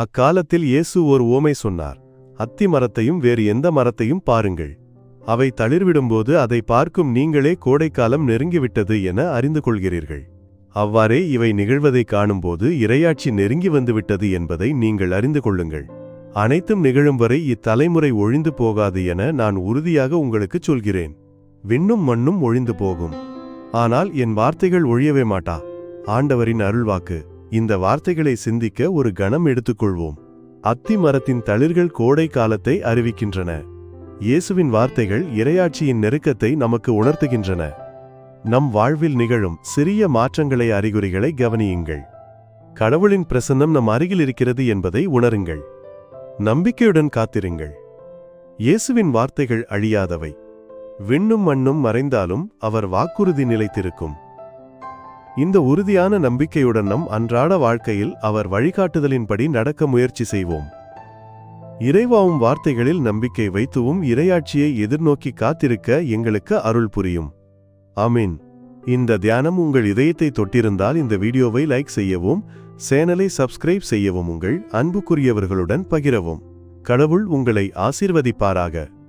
அக்காலத்தில் இயேசு ஒரு ஓமை சொன்னார் அத்தி மரத்தையும் வேறு எந்த மரத்தையும் பாருங்கள். அவை தளிர்விடும்போது அதை பார்க்கும் நீங்களே கோடைக்காலம் நெருங்கிவிட்டது என அறிந்து கொள்கிறீர்கள். அவ்வாறே இவை நிகழ்வதைக் காணும்போது இரையாட்சி நெருங்கி வந்துவிட்டது என்பதை நீங்கள் அறிந்து கொள்ளுங்கள். அனைத்தும் நிகழும் வரை இத்தலைமுறை ஒழிந்து போகாது என நான் உறுதியாக உங்களுக்குச் சொல்கிறேன். விண்ணும் மண்ணும் ஒழிந்து போகும். ஆனால் என் வார்த்தைகள் ஒழியவே மாட்டா. ஆண்டவரின் அருள்வாக்கு. இந்த வார்த்தைகளை சிந்திக்க ஒரு கணம் எடுத்துக்கொள்வோம். அத்தி மரத்தின் தளிர்கள் கோடை காலத்தை அறிவிக்கின்றன. இயேசுவின் வார்த்தைகள் இரையாட்சியின் நெருக்கத்தை நமக்கு உணர்த்துகின்றன. நம் வாழ்வில் நிகழும் சிறிய மாற்றங்களை அறிகுறிகளை கவனியுங்கள். கடவுளின் பிரசன்னம் நம் அருகில் இருக்கிறது என்பதை உணருங்கள். நம்பிக்கையுடன் காத்திருங்கள். இயேசுவின் வார்த்தைகள் அழியாதவை. விண்ணும் மண்ணும் மறைந்தாலும் அவர் வாக்குறுதி நிலைத்திருக்கும். இந்த உறுதியான நம்பிக்கையுடன் நம் அன்றாட வாழ்க்கையில் அவர் வழிகாட்டுதலின்படி நடக்க முயற்சி செய்வோம். இறைவாவும் வார்த்தைகளில் நம்பிக்கை வைத்துவும் இரையாட்சியை எதிர்நோக்கி காத்திருக்க எங்களுக்கு அருள் புரியும். ஆமீன். இந்த தியானம் உங்கள் இதயத்தை தொட்டிருந்தால் இந்த வீடியோவை லைக் செய்யவும் சேனலை சப்ஸ்கிரைப் செய்யவும் உங்கள் அன்புக்குரியவர்களுடன் பகிரவும். கடவுள் உங்களை ஆசீர்வதிப்பாராக.